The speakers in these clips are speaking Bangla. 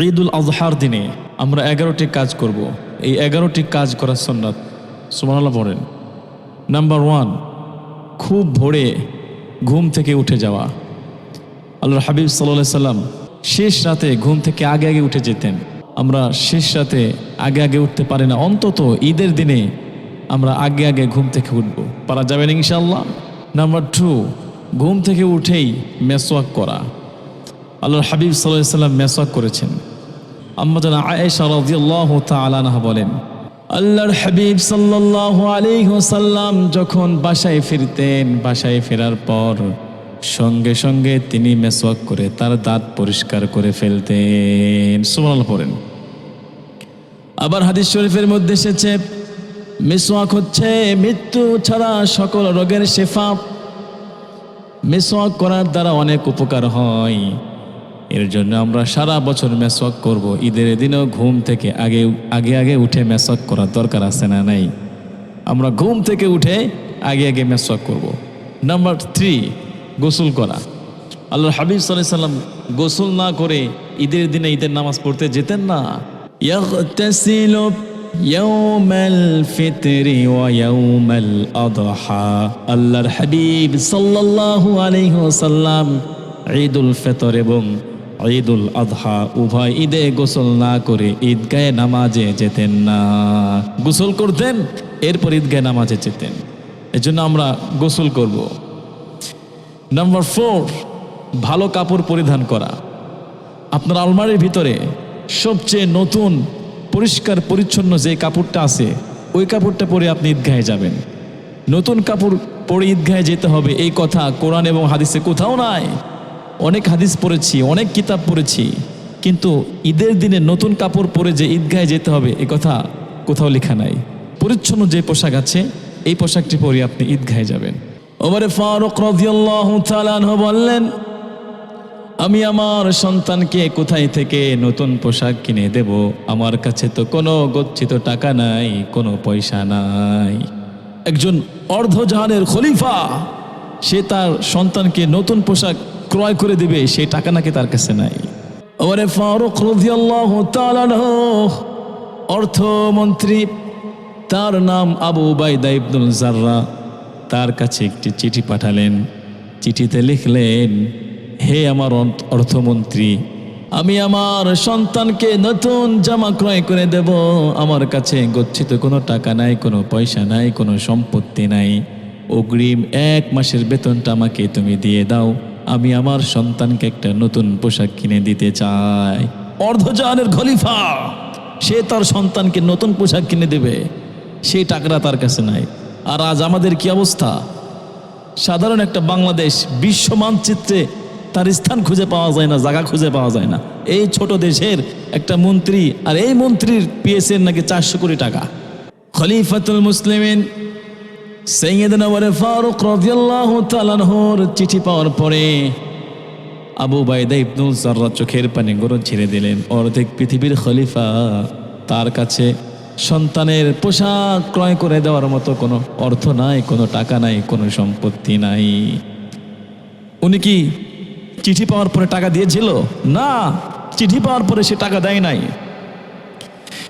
ঈদুল আজহার দিনে আমরা এগারোটি কাজ করব। এই এগারোটি কাজ করার সন্ন্যাত সুমানাল্লাহ বলেন নাম্বার ওয়ান খুব ভোরে ঘুম থেকে উঠে যাওয়া। আল্লাহর হাবিব সাল্লাহ সাল্লাম শেষ রাতে ঘুম থেকে আগে আগে উঠে যেতেন। আমরা শেষ রাতে আগে আগে উঠতে পারি না। অন্তত ঈদের দিনে আমরা আগে আগে ঘুম থেকে উঠব। পারা যাবেন ইনশাল্লাহ নাম্বার টু ঘুম থেকে উঠেই মেসওয়াক করা। আল্লাহর হাবিব সাল্লাহ সাল্লাম মেসওয়াক করেছেন। আম্মাজান বলেন, আল্লাহর হাবিব সাল্লাল্লাহু আলাইহি যখন বাসায় ফিরতেন, বাসায় ফেরার পর সঙ্গে সঙ্গে তিনি মেসওয়াক করে তার দাঁত পরিষ্কার করে ফেলতেন। সুবহানাল্লাহ পড়েন। আবার হাদিস শরীফের মধ্যে এসেছে, মেসওয়াক হচ্ছে মৃত্যু ছাড়া সকল রোগের শেফা। মেসওয়াক করার দ্বারা অনেক উপকার হয়। এর জন্য আমরা সারা বছর মেসক করব। ঈদের দিনেও ঘুম থেকে আগে আগে আগে উঠে মেসক করার দরকার আছে না নাই? আমরা ঘুম থেকে উঠে আগে আগে মেসক করব। নাম্বার থ্রি, গোসল করা। আল্লাহ হাবিব সাল্লাহ সাল্লাম গোসল না করে ঈদের দিনে ঈদের নামাজ পড়তে যেতেন না? ইয়াউমাল ফিতরি ওয়া আদহা। আল্লাহর হাবিব সাল্লাল্লাহু ঈদুল এবং ঈদুল আদহা উভয় ঈদে গোসল না করে ঈদগাহে নামাজে যেতেন না। গোসল করতেন, এরপর ঈদগাহে নামাজে যেতেন। এজন্য আমরা গোসল করব। নাম্বার ফোর ভালো কাপড় পরিধান করা। আপনার আলমারির ভিতরে সবচেয়ে নতুন, পরিষ্কার, পরিচ্ছন্ন যে কাপড়টা আছে, ওই কাপড়টা পরে আপনি ঈদগাহে যাবেন। নতুন কাপড় পরে ঈদগাহে যেতে হবে, এই কথা কোরআন এবং হাদিসে কোথাও নাই। অনেক হাদিস পড়েছি, অনেক কিতাব পড়েছি, কিন্তু ঈদের দিনে নতুন কাপড় পরে যে ঈদগাহে যেতে হবে, এ কথা কোথাও লেখা নাই। পরিচ্ছন্ন যে পোশাক আছে, এই পোশাকটি পরে আপনি ঈদগাহে যাবেন। ওমরে ফারুক রাদিয়াল্লাহু বললেন, আমি আমার সন্তানকে কোথায় থেকে নতুন পোশাক কিনে দেব? আমার কাছে তো কোনো গচ্ছিত টাকা নাই, কোনো পয়সা নাই। একজন অর্ধজাহানের খলিফা, সে তার সন্তানকে নতুন পোশাক ক্রয় করে দিবে, সেই টাকা নাকি তার কাছে নাই। ফারুক অর্থমন্ত্রী, তার নাম আবু বাইদা ইবনুল জাররা, তার কাছে একটি চিঠি পাঠালেন। চিঠিতে লিখলেন, হে আমার অর্থমন্ত্রী, আমি আমার সন্তানকে নতুন জামা ক্রয় করে দেব। আমার কাছে গচ্ছিত কোনো টাকা নাই, কোনো পয়সা নাই, কোনো সম্পত্তি নাই। অগ্রিম এক মাসের বেতনটা আমাকে তুমি দিয়ে দাও। আমি আমার সন্তানকে একটা নতুন পোশাক কিনে দিতে চাই। অর্ধজাহানের খলিফা, সে তার সন্তানকে নতুন পোশাক কিনে দেবে। সেই টাকাটা তার কাছে নাই। আর আজ আমাদের কি অবস্থা? সাধারণ একটা বাংলাদেশ বিশ্ব মানচিত্রে তার স্থান খুঁজে পাওয়া যায় না, জায়গা খুঁজে পাওয়া যায় না। এই ছোট দেশের একটা মন্ত্রী, আর এই মন্ত্রীর পিএসের নাকি চারশো কোটি টাকা। খলিফাতুল মুসলিমিন সৈয়দনা ওমর ফারুক রাদিয়াল্লাহু তাআলা আনহুর চিঠি পাওয়ার পরে আবু বাইদা ইবনুল জাররা চোখের পানি গরম ছেড়ে দিলেন। অর্ধেক পৃথিবীর খলিফা তার কাছে সন্তানের পোশাক ক্রয় করে দেওয়ার মতো কোনো অর্থ নাই, কোনো টাকা নাই, কোনো সম্পত্তি নাই। উনি কি চিঠি পাওয়ার পরে টাকা দিয়েছিল? না, চিঠি পাওয়ার পরে সে টাকা দেয় নাই।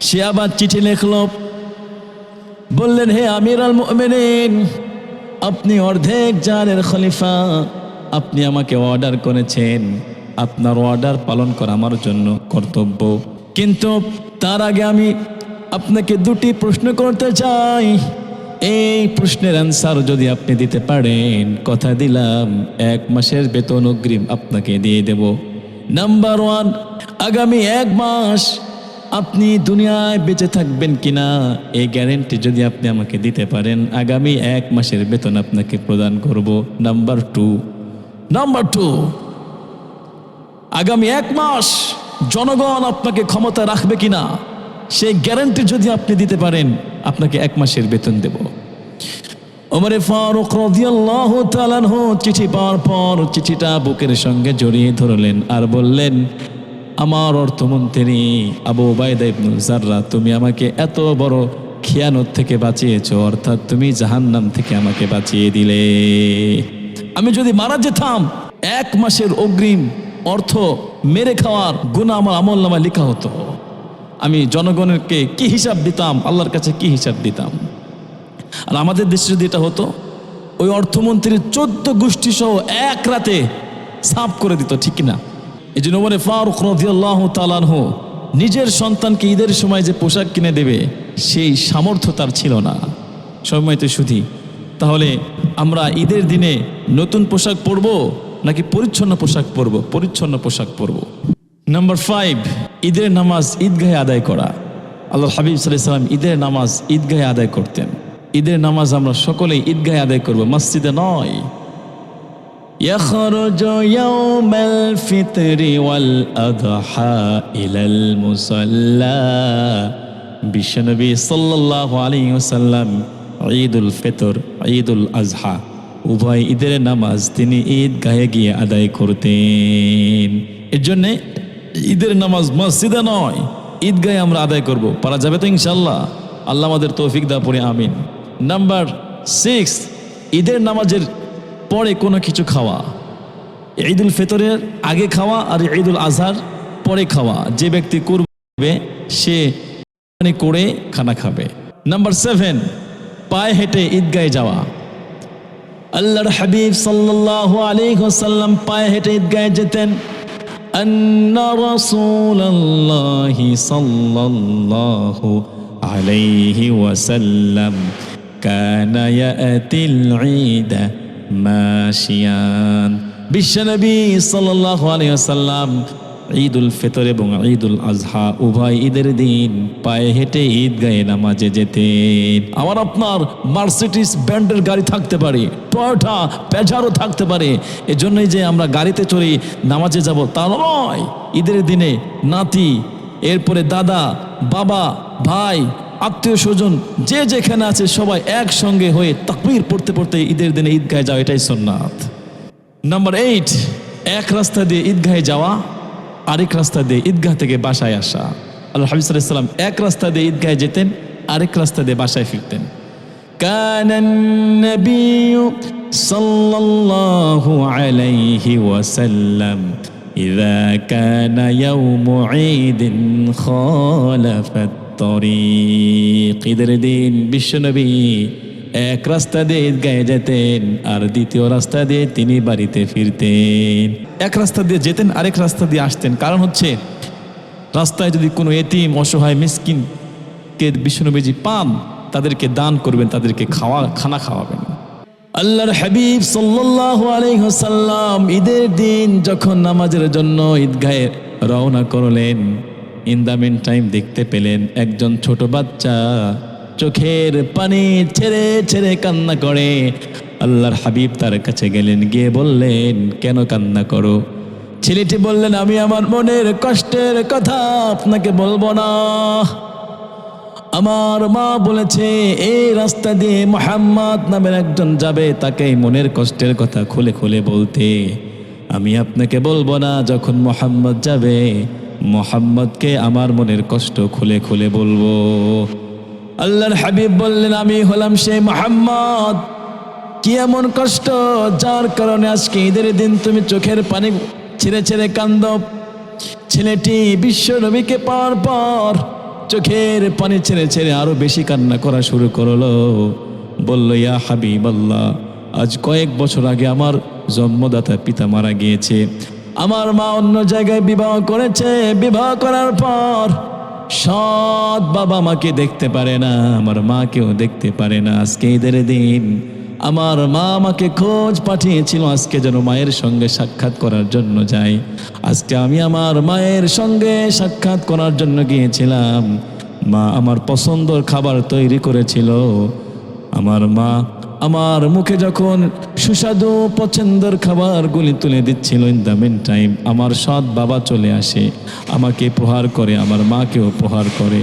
সে আবার চিঠি লিখলো বললেন, হে আমির আল মুমিনিন, আপনি অর্ধেক জানের খলিফা, আপনি আমাকে অর্ডার করেছেন। আপনার অর্ডার পালন করা আমার জন্য কর্তব্য। কিন্তু তার আগে আমি আপনাকে দুটি প্রশ্ন করতে চাই। এই প্রশ্নের অ্যান্সার যদি আপনি দিতে পারেন, কথা দিলাম, এক মাসের বেতন অগ্রিম আপনাকে দিয়ে দেব। নাম্বার ওয়ান আগামী এক মাস আপনি দুনিয়ায় বেঁচে থাকবেন কিনা, এই গ্যারেন্টি যদি আপনি আমাকে দিতে পারেন, আগামী এক মাসের বেতন আপনাকে প্রদান করব। নাম্বার টু নাম্বার টু আগামী এক মাস জনগণ আপনাকে ক্ষমতা রাখবে কিনা, সেই গ্যারান্টি যদি আপনি দিতে পারেন, আপনাকে এক মাসের বেতন দেব। ওমরে ফারুক রাদিয়াল্লাহু তাআলা আনহু চিঠি পাওয়ার পর চিঠিটা বুকের সঙ্গে জড়িয়ে ধরলেন আর বললেন আমার অর্থমন্ত্রী আবু বাইদা ইবনুল জাররা তুমি আমাকে এত বড় খিয়ানত থেকে বাঁচিয়েছ, অর্থাৎ তুমি জাহান্নাম থেকে আমাকে বাঁচিয়ে দিলে। আমি যদি মারা যেতাম, এক মাসের অগ্রিম অর্থ মেরে খাওয়ার গুণা আমার আমল নামা লেখা হতো। আমি জনগণকে কি হিসাব দিতাম? আল্লাহর কাছে কি হিসাব দিতাম? আর আমাদের দেশে যদি এটা হতো, ওই অর্থমন্ত্রীর চোদ্দ গোষ্ঠী সহ এক রাতে সাফ করে দিত, ঠিক না এই জন্য বলে ফারুক রদিয়াল্লাহ তালানহ নিজের সন্তানকে ঈদের সময় যে পোশাক কিনে দেবে, সেই সামর্থ্য তার ছিল না। সময় তো শুধু তাহলে আমরা ঈদের দিনে নতুন পোশাক পরব নাকি পরিচ্ছন্ন পোশাক পরব? পরিচ্ছন্ন পোশাক পরব। নাম্বার ফাইভ ঈদের নামাজ ঈদগাহে আদায় করা। আল্লাহ হাবিব সাল্লাম ঈদের নামাজ ঈদগাহে আদায় করতেন। ঈদের নামাজ আমরা সকলেই ঈদগাহে আদায় করব, মসজিদে নয়। يخرج يوم الفطر والأضحى إلى المصلى বিশ্বনবী সাল্লাল্লাহু আলাইহি ওয়াসাল্লাম ঈদুল ফিতর ঈদুল আজহা উভয় ঈদের নামাজ তিনি ঈদ গায়ে গিয়ে আদায় করতেন এর জন্যে ঈদের নামাজ মসজিদে নয় ঈদগাহে আমরা আদায় করব পারা যাবে তো ইনশাল্লাহ আল্লাহ আমাদের তৌফিক দা পড়ে আমিন নাম্বার সিক্স ঈদের নামাজের পরে কোনো কিছু খাওয়া। ঈদুল ফেতরের আগে খাওয়া আর ঈদুল আজহার পরে খাওয়া। যে ব্যক্তি করবে, সে মানে করে খানা খাবে। নাম্বার সেভেন পায়ে হেঁটে ঈদগায় যাওয়া। আল্লাহর হাবিব সাল্লাহ আলিহাসাল্লাম পায়ে হেঁটে ঈদগায় যেতেন। আলাইহি ওয়াসাল্লাম কানায়া তিল ঈদা মাসিয়ান বিশ্বনবী সাল্লাল্লাহু আলাইহি ওয়াসাল্লাম ঈদুল ফিতর এবং ঈদুল আযহা আজহা উভয় ঈদের দিন পায়ে হেঁটে ঈদ গায়ে নামাজে যেতেন। আমার আপনার মার্সিডিস ব্র্যান্ডের গাড়ি থাকতে পারে, টয়োটা পেজারও থাকতে পারে। এজন্যই যে আমরা গাড়িতে চড়ে নামাজে যাব তা নয়। ঈদের দিনে নাতি, এরপরে দাদা, বাবা, ভাই আত্মীয় স্বজন যে যেখানে আছে সবাই একসঙ্গে হয়ে তাকবীর পড়তে পড়তে ঈদের দিনে ঈদগাহে যাওয়া এটাই সোননাথ নাম্বার এইট এক রাস্তা দিয়ে ঈদগাহে যাওয়া আরেক রাস্তা দিয়ে ঈদগাহ থেকে বাসায় আসা আল্লাহ হাবিব সাল্লাম এক রাস্তা দিয়ে ঈদগাহে যেতেন আরেক রাস্তা দিয়ে বাসায় ফিরতেন كان النبي صلى الله عليه وسلم إذا كان يوم عيد خالف তরিক ঈদের দিন বিশ্বনবী এক রাস্তা দিয়ে ঈদগাহে যেতেন আর দ্বিতীয় রাস্তা দিয়ে তিনি বাড়িতে ফিরতেন। এক রাস্তা দিয়ে যেতেন, আরেক রাস্তা দিয়ে আসতেন। কারণ হচ্ছে, রাস্তায় যদি কোনো এতিম, অসহায় মিসকিনকে বিষ্ণুবীজি পান, তাদেরকে দান করবেন, তাদেরকে খাওয়া, খানা খাওয়াবেন। আল্লাহর হাবিব সাল্লাহ আলহ্লাম ঈদের দিন যখন নামাজের জন্য ঈদগাহে রওনা করলেন ইন দ্য মিন টাইম দেখতে পেলেন একজন ছোট বাচ্চা। চোখের পানি ছেড়ে ছেড়ে কান্না করে। আল্লাহর হাবিব তার কাছে গেলেন, গিয়ে বললেন, কেন কান্না করো? ছেলেটি বললেন, আমি আমার মনের কষ্টের কথা আপনাকে বলব না। আমার মা বলেছে, এই রাস্তা দিয়ে মোহাম্মদ নামের একজন যাবে তাকে মনের কষ্টের কথা খুলে খুলে বলতে। আমি আপনাকে বলব না যখন মোহাম্মদ যাবে। মোহাম্মদকে আমার মনের কষ্ট খুলে খুলে বলব। আল্লাহর হাবিব বললেন, আমি হলাম সেই মোহাম্মদ। কি এমন কষ্ট, যার কারণে আজকে ঈদের দিন তুমি চোখের পানি ছেড়ে ছেড়ে কান্দ। ছেলেটি বিশ্ব নবীকে পাওয়ার পর চোখের পানি ছেড়ে ছেড়ে আরও বেশি কান্না করা শুরু করল। বলল, ইয়া হাবিব আল্লাহ আজ কয়েক বছর আগে আমার জন্মদাতা পিতা মারা গিয়েছে। আমার মা অন্য জায়গায় বিবাহ করেছে, বিবাহ করার পর সৎ বাবা আমাকে দেখতে পারে না, আমার মাকেও দেখতে পারে না আজকে ঈদের দিন। আমার মা আমাকে খোঁজ পাঠিয়েছিল আজকে যেন মায়ের সঙ্গে সাক্ষাৎ করার জন্য যাই। আজকে আমি আমার মায়ের সঙ্গে সাক্ষাৎ করার জন্য গিয়েছিলাম। মা আমার পছন্দর খাবার তৈরি করেছিল। আমার মা আমার মুখে যখন সুস্বাদু পছন্দের খাবারগুলি তুলে দিচ্ছিল ইন দ্য মেন টাইম আমার সৎ বাবা চলে আসে, আমাকে প্রহার করে, আমার মাকেও প্রহার করে।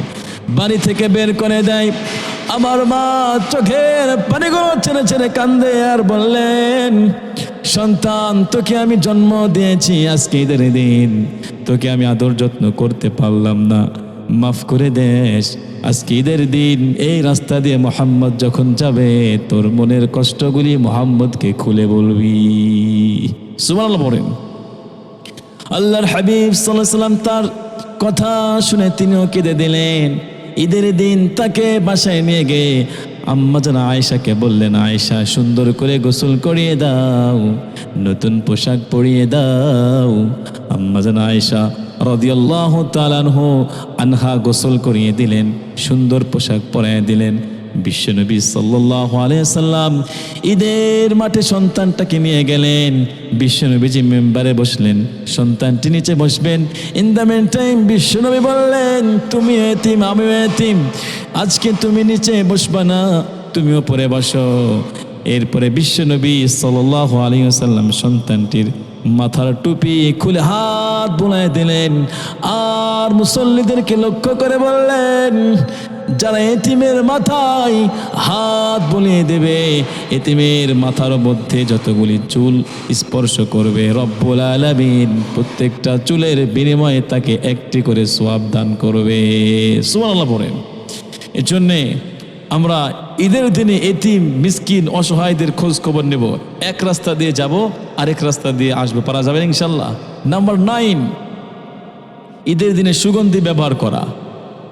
বাড়ি থেকে বের করে দেয়, আমার মা চোখের পানিগুলো ছেড়ে ছেড়ে কান্দে আর বললেন, সন্তান, তোকে আমি জন্ম দিয়েছি আজকে ঈদের দিন। তোকে আমি আদর যত্ন করতে পারলাম না। মাফ করে দেশ। আজকে ঈদের দিন এই রাস্তা দিয়ে মোহাম্মদ যখন যাবে, তোর মনের কষ্টগুলি মোহাম্মদকে খুলে বলবি। সুবহানাল্লাহ পড়েন। আল্লাহর হাবিব সাল্লাহ সাল্লাম তার কথা শুনে তিনিও কেঁদে দিলেন। ঈদের দিন তাকে বাসায় নিয়ে গিয়ে আম্মা যেন আয়েশাকে বললেন, আয়েশা, সুন্দর করে গোসল করিয়ে দাও, নতুন পোশাক পরিয়ে দাও। আম্মা যেন আয়েশা রদিয়াল্লাহ তালানহ আনহা গোসল করিয়ে দিলেন, সুন্দর পোশাক পরাইয়ে দিলেন। বিশ্বনবী সাল্লাহ আলিয়াল্লাম ঈদের মাঠে সন্তানটাকে নিয়ে গেলেন। বিশ্বনবীজি মেম্বারে বসলেন, সন্তানটি নিচে বসবেন। ইন দ্য মেন টাইম বিশ্বনবী বললেন, তুমি এতিম, আমিও এতিম। আজকে তুমি নিচে বসবা না তুমিও পরে বসো। এরপরে বিশ্বনবী সাল্লাহ আলিয়াল্লাম সন্তানটির মাথার টুপি খুলে হাত বোলায় দিলেন। আর মুসল্লিদেরকে লক্ষ্য করে বললেন, যারা এতিমের মাথায় হাত বুলিয়ে দেবে, এতিমের মাথার মধ্যে যতগুলি চুল স্পর্শ করবে রব্বুল আলামিন, প্রত্যেকটা চুলের বিনিময়ে তাকে একটি করে সোয়াব দান করবে। সুবহানাল্লাহ পড়েন। এর জন্যে আমরা ঈদের দিনে এতিম, মিসকিন, অসহায়দের খোঁজ খবর নেব। এক রাস্তা দিয়ে যাব, আরেক রাস্তা দিয়ে আসব। পারা যাবে ইনশাল্লাহ নাম্বার নাইন, ঈদের দিনে সুগন্ধি ব্যবহার করা।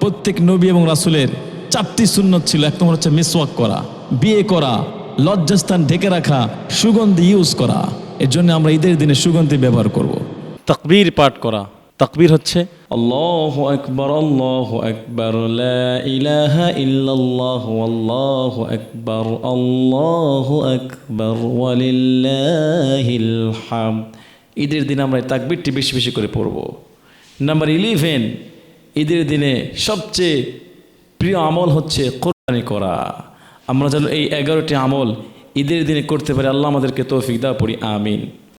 প্রত্যেক নবী এবং রাসুলের চারটি সুন্নত ছিল। এক নম্বর হচ্ছে মিসওয়াক করা, বিয়ে করা, লজ্জাস্থান ঢেকে রাখা, সুগন্ধি ইউজ করা। এর জন্য আমরা ঈদের দিনে সুগন্ধি ব্যবহার করব। তাকবীর পাঠ করা। তাকবীর হচ্ছে আল্লাহু আকবার আল্লাহু আকবার ইলাহা ইল্লাল্লাহু আল্লাহু আকবার আল্লাহু আকবার, ওয়ালিল্লাহিল হামদ ঈদের দিন আমরা এই তাকবীরটি বেশি বেশি করে পড়ব। নাম্বার ইলেভেন ঈদের দিনে সবচেয়ে প্রিয় আমল হচ্ছে কোরবানি করা। আমরা যেন এই এগারোটি আমল ঈদের দিনে করতে পারি, আল্লাহ আমাদেরকে তৌফিক দা পড়ি, আমিন।